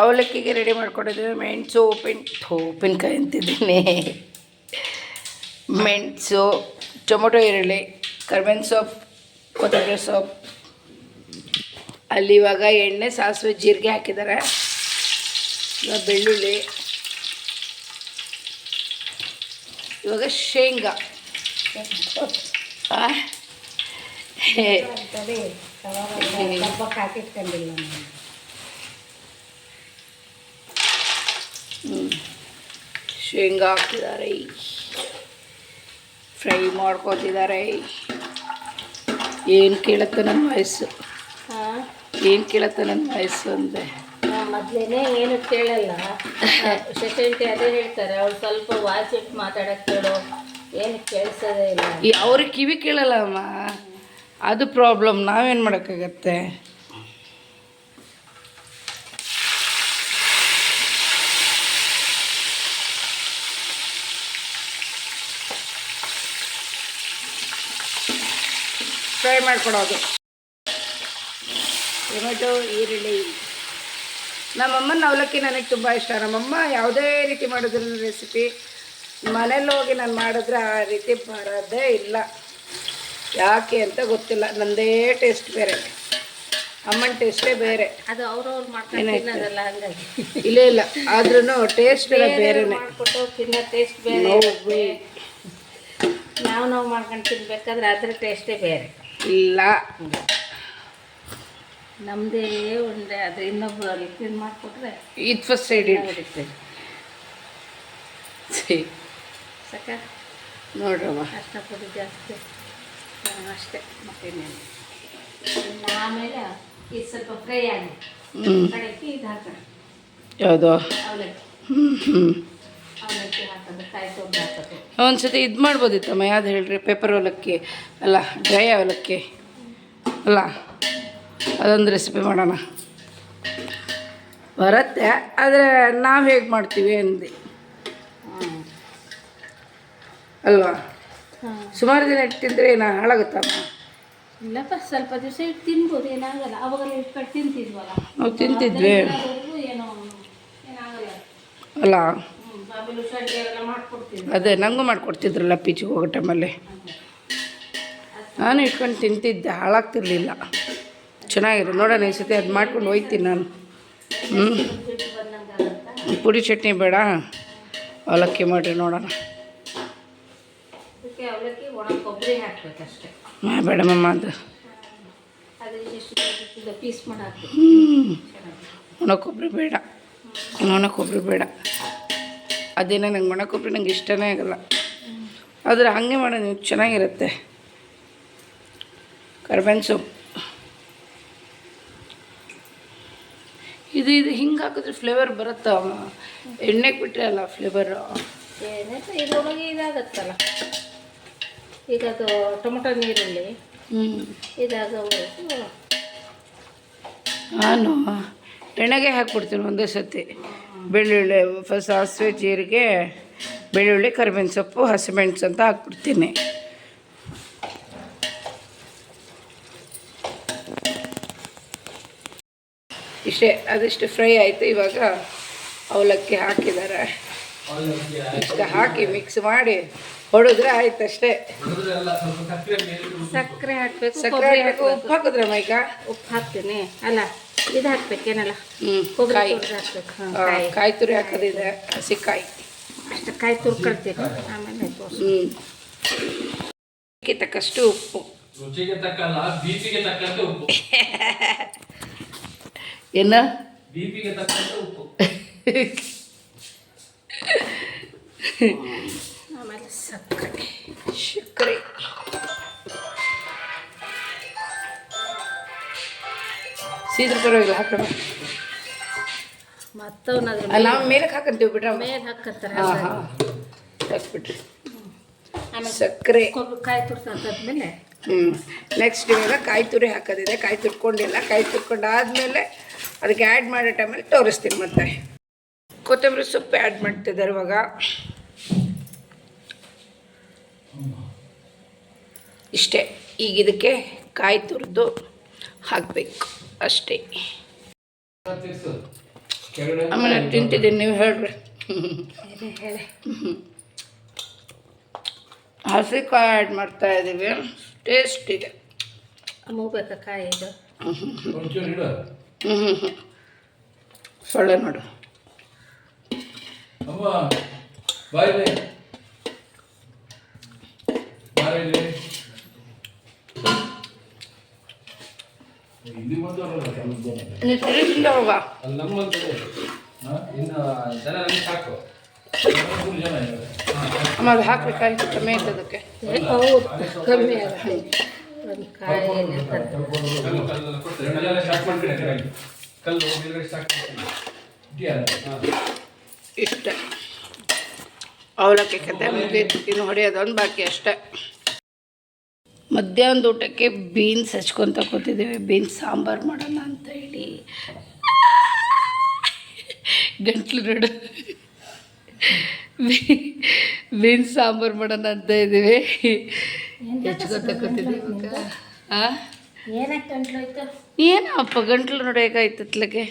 ಅವಲಕ್ಕಿಗೆ ready ಮಾಡ್ಕೊಂಡಿದ್ದೀನಿ. ಮೆಣಸು ಉಪ್ಪಿನ ಉಪ್ಪಿನಕಾಯಿ ಅಂತಿದ್ದೀನಿ. ಮೆಣಸು ಟೊಮೊಟೊ ಈರುಳ್ಳಿ ಕರ್ಬೇವಿನ ಸೊಪ್ಪು ಕೊತ್ತಂಬರಿ ಸೊಪ್ಪು ಅಲ್ಲಿ ಇವಾಗ ಎಣ್ಣೆ ಸಾಸಿವೆ ಜೀರಿಗೆ ಹಾಕಿದ್ದಾರೆ. ಇವಾಗ ಬೆಳ್ಳುಳ್ಳಿ. ಇವಾಗ ಶೇಂಗಾ. ಹಾಕಿಟ್ಕೊಂಡಿಲ್ಲ ನಾನು ಹ್ಮ್. ಶೇಂಗಾ ಹಾಕ್ತಿದ್ದಾರೆ ಫ್ರೈ ಮಾಡ್ಕೊತಿದ್ದಾರೆ. ಏನು ಕೇಳುತ್ತೆ ನನ್ನ ವಯಸ್ಸು? ಏನು ಕೇಳುತ್ತೆ ನನ್ನ ವಯಸ್ಸು ಅಂದೆ? ಮೊದಲೇನೆ ಏನು ಕೇಳಲ್ಲ. ಶಶಾಂತಿ ಅದೇ ಹೇಳ್ತಾರೆ ಅವ್ರು ಸ್ವಲ್ಪ ವಾಚ್ ಇಟ್ಟು ಮಾತಾಡಕ್ಕೆ ಕೇಳು. ಏನು ಕೇಳಿಸೋದೇ ಇಲ್ಲ ಅವ್ರಿಗೆ ಕಿವಿ ಕೇಳಲ್ಲ ಅಮ್ಮ ಅದು ಪ್ರಾಬ್ಲಮ್ ನಾವೇನು ಮಾಡೋಕ್ಕಾಗತ್ತೆ? ಫ್ರೈ ಮಾಡಿಕೊಡೋದು. ಟೊಮೆಟೊ ಈರುಳ್ಳಿ. ನಮ್ಮಮ್ಮನ ಅವಲಕ್ಕಿ ನನಗೆ ತುಂಬ ಇಷ್ಟ. ನಮ್ಮಮ್ಮ ಯಾವುದೇ ರೀತಿ ಮಾಡಿದ್ರು ರೆಸಿಪಿ ಮನೇಲಿ ಹೋಗಿ ನಾನು ಮಾಡಿದ್ರೆ ಆ ರೀತಿ ಬರೋದೇ ಇಲ್ಲ. ಯಾಕೆ ಅಂತ ಗೊತ್ತಿಲ್ಲ. ನಂದೇ ಟೇಸ್ಟ್ ಬೇರೆ. ಅಮ್ಮನ ಟೇಸ್ಟೇ ಬೇರೆ. ಅದು ಅವ್ರವ್ರು ಮಾಡ್ಕೊಂಡಲ್ಲ ಹಂಗಾಗಿ. ಇಲ್ಲೇ ಇಲ್ಲ. ಆದ್ರೂ ಟೇಸ್ಟ್ ಎಲ್ಲ ಬೇರೆನೆ. ತಿನ್ನೋ ಟೇಸ್ಟ್ ಬೇರೆ. ನಾವು ನಾವು ಮಾಡ್ಕೊಂಡು ತಿನ್ಬೇಕಾದ್ರೆ ಅದ್ರ ಟೇಸ್ಟೇ ಬೇರೆ. ಇಲ್ಲ. ನಮ್ಮದೇ ಒಂದೇ ಅದು ಇನ್ನೊಬ್ರು ಅಲ್ಲಿ ತಿಂದು ಮಾಡಿಕೊಟ್ರೆ ಇದು ಫಸ್ಟ್ ಸೈಡ್ ಹೊಡಿತೀವಿ ಸಾಕ? ನೋಡ್ರಮ್ಮ ಕಷ್ಟಪಟ್ಟು ಜಾಸ್ತಿ. ಅಷ್ಟೇ ಮತ್ತೇನೇನು ಆಮೇಲೆ ಇದು ಸ್ವಲ್ಪ ಫ್ರೈ ಆಗಿ. ಕಡೆಗೆ ಇದು ಹಾಕೋಣ. ಯಾವುದು? ಅವಲಕ್ಕಿ. ಹ್ಞೂ ಹ್ಞೂ ಅವಲಕ್ಕಿ ಹಾಕೋದು ಕಾಯಿ ತೊಂದು ಹಾಕೋದು ಒಂದ್ಸತಿ ಇದು ಮಾಡ್ಬೋದಿತ್ತಮ್ಮ ಯಾವ್ದು ಹೇಳ್ರಿ? ಪೇಪರ್ ಹೊಲಕ್ಕೆ ಅಲ್ಲ ಡ್ರೈ ಅವಲಕ್ಕಿ ಅಲ್ಲ ಅದೊಂದು ರೆಸಿಪಿ ಮಾಡೋಣ. ಬರುತ್ತೆ ಆದರೆ ನಾವು ಹೇಗೆ ಮಾಡ್ತೀವಿ ಅಂದು. ಅಲ್ವಾ? ಸುಮಾರು ದಿನ ಇಟ್ಟಿದ್ರೆ ಏನೋ ಹಾಳಾಗುತ್ತಮ್ಮ ಇಲ್ಲಪ್ಪ ಸ್ವಲ್ಪ ದಿವಸ ಇಟ್ಟು ತಿನ್ಬೋದು ಏನಾಗಲ್ಲ. ಅವಾಗೆಲ್ಲ ಇಟ್ಕೊಂಡು ತಿಂತಿದ್ವಲ್ಲ. ನಾವು ತಿಂತಿದ್ವಿ. ಅಲ್ಲ ಅದೇ ನನಗೂ ಮಾಡಿಕೊಡ್ತಿದ್ರಲ್ಲ ಪೀಚಿಗೆ ಹೋಗೋ ಟೈಮಲ್ಲಿ. ನಾನು ಇಟ್ಕೊಂಡು ತಿಂತಿದ್ದೆ ಹಾಳಾಗ್ತಿರ್ಲಿಲ್ಲ. ಚೆನ್ನಾಗಿದೆ. ನೋಡೋಣ ಈ ಸತಿ ಅದು ಮಾಡ್ಕೊಂಡು ಹೋಯ್ತೀನಿ ನಾನು. ಹ್ಞೂ ಪುಡಿ ಚಟ್ನಿ ಬೇಡ. ಅವಲಕ್ಕಿ ಮಾಡಿರಿ ನೋಡೋಣ. ಹಾಂ ಅವಲಕ್ಕಿ ಒಣ ಕೊಬ್ಬರಿ ಹಾಕ್ಬೇಕಷ್ಟೆ. ಮಾ ಬೇಡಮ್ಮಮ್ಮ ಅದು. ಹ್ಞೂ ಒಣ ಕೊಬ್ಬರಿ ಬೇಡ. ಒಣ ಕೊಬ್ಬರಿ ಬೇಡ. ಅದೇನೋ ನಂಗೆ ಒಣ ಕೊಬ್ಬರಿ ನಂಗೆ ಇಷ್ಟನೇ ಆಗಲ್ಲ. ಆದರೆ ಹಾಗೆ ಮಾಡೋದು ನೀವು ಚೆನ್ನಾಗಿರುತ್ತೆ. ಕರ್ಬೇವಿನ ಸೊಪ್ಪು. ಇದು ಇದು ಹಿಂಗೆ ಹಾಕಿದ್ರೆ ಫ್ಲೇವರ್ ಬರುತ್ತಾ? ಎಣ್ಣೆಗೆ ಬಿಟ್ಟರೆ ಅಲ್ಲ ಫ್ಲೇವರು ಇದ್ರೊಳಗೆ ಇದಾಗತ್ತಲ್ಲ? ಈಗ ಅದು ಟೊಮೊಟೊ ನೀರಲ್ಲಿ? ಹ್ಞೂ ಇದಾಗ ನಾನು ಎಣ್ಣೆಗೆ ಹಾಕ್ಬಿಡ್ತೀನಿ ಒಂದೇ ಸತಿ ಬೆಳ್ಳುಳ್ಳಿ ಸಾಸಿವೆ ಜೀರಿಗೆ ಬೆಳ್ಳುಳ್ಳಿ ಕರಿಬೇವಿನ ಸೊಪ್ಪು ಹಸಿಮೆಣಸು ಅಂತ ಹಾಕ್ಬಿಡ್ತೀನಿ. ಇಷ್ಟೇ ಅದಿಷ್ಟು ಫ್ರೈ ಆಯಿತು ಇವಾಗ ಅವಲಕ್ಕಿ ಹಾಕಿದ್ದಾರೆ. ಇಷ್ಟು ಹಾಕಿ ಮಿಕ್ಸ್ ಮಾಡಿ ಹೊಡೆದ್ರೆ ಆಯ್ತು ಅಷ್ಟೇ. ಸಕ್ಕರೆ ಹಾಕ್ಬೇಕು ಸಕ್ಕರೆ ಹಾಕಬೇಕು. ಉಪ್ಪು ಹಾಕಿದ್ರಮ್ಮ ಮೈಕ? ಉಪ್ಪು ಹಾಕ್ತೀನಿ. ಅಲ್ಲ ಇದು ಹಾಕ್ಬೇಕೇನಲ್ಲ ಕಾಯಿ. ಕಾಯಿ. ತುರಿ ಹಾಕೋದಿದೆ ಹಸಿ ಕಾಯಿ ಅಷ್ಟು ಕಾಯಿ ತುರ್ಕೊಳ್ತೀವಿ ಆಮೇಲೆ ಹ್ಞೂ ತಕ್ಕಷ್ಟು ಉಪ್ಪು. ರುಚಿಗೆ ತಕ್ಕಲ್ಲ ಬಿಪಿಗೆ ತಕ್ಕಂತೆ ಉಪ್ಪು. ಏನ? ಬಿಪಿಗೆ ತಕ್ಕಂತೆ ಉಪ್ಪು. ಆಮೇಲೆ ಸಕ್ಕರೆ. ಸಕ್ಕರೆ. ಸೀದ್ರ ಪರವಾಗಿಲ್ಲ ಅಲ್ಲ ನಾವು ಮೇಲಕ್ಕೆ ಹಾಕಂತೀವಿ ಬಿಡ್ರ ಮೇಲೆ ಹಾಕತ್ತಾರೆ ಹಾಂ ಹಾಂ ಹಾಕ್ಬಿಟ್ರಿ. ಆಮೇಲೆ ಸಕ್ಕರೆ. ಕಾಯಿ ತುರ್ಸಾದ್ಮೇಲೆ ಹ್ಞೂ ನೆಕ್ಸ್ಟ್ ಇವಾಗ ಕಾಯಿ ತುರಿ ಹಾಕೋದಿದೆ. ಕಾಯಿ ತುರ್ಕೊಂಡಿಲ್ಲ. ಕಾಯಿ ತುರ್ಕೊಂಡಾದ್ಮೇಲೆ ಅದಕ್ಕೆ ಆ್ಯಡ್ ಮಾಡೋ ಟೈಮಲ್ಲಿ ತೋರಿಸ್ತೀನಿ ಮತ್ತೆ. ಕೊತ್ತಂಬರಿ ಸೊಪ್ಪು ಆ್ಯಡ್ ಮಾಡ್ತಿದ್ದಾರೆ ಇವಾಗ. ಇಷ್ಟೇ. ಈಗ ಇದಕ್ಕೆ ಕಾಯಿ ತುರಿದು ಹಾಕಬೇಕು ಅಷ್ಟೇ. ಆಮೇಲೆ ತಿಂತಿದ್ದೀನಿ ನೀವು ಹೇಳ್ರಿ. ಹೇಳಿ ಹಸಿಕಾಯಿ ಆ್ಯಡ್ ಮಾಡ್ತಾ ಇದ್ದೀವಿ. ಇದೆ. ಮೂಗಬೇಕಾ ಕಾಯಿ ಇದು. ಹ್ಞೂ ಹ್ಞೂ ಹ್ಞೂ ಸೊಳ್ಳೆ ನೋಡು. ಸ್ಟಾರ್ಟ್ ಮಾಡ್ಬಿಡಿ ಕಲ್ಲು ಮೇಲ್ಗಡೆ ಅದಕ್ಕೆ ಮಾಡ್ತೀನಿ ಇದೆಯಾ ಹಾಂ. ಇಷ್ಟ. ಅವಲಕ್ಕಿ ಕತೆ ಮುಗಿತು. ಇನ್ನು ಹೊಡೆಯೋದೊಂದು ಬಾಕಿ ಅಷ್ಟೇ. ಮಧ್ಯಾಹ್ನದ ಊಟಕ್ಕೆ ಬೀನ್ಸ್ ಹಚ್ಕೊತ ಕೂತಿದ್ದೀವಿ. ಬೀನ್ಸ್ ಸಾಂಬಾರು ಮಾಡೋಣ ಅಂತ ಹೇಳಿ. ಗಂಟ್ಲು ನೋಡು. ಬೀನ್ಸ್ ಸಾಂಬಾರು ಮಾಡೋಣ ಅಂತ ಇದ್ದೀವಿ. ಹೆಚ್ಕೊತ ಕೂತಿದ್ದೀವಿ ಹಾಂ ಏನಪ್ಪ ಗಂಟ್ಲು ನೋಡಿ ಹೇಗಾಯ್ತತ್ಲಗೆ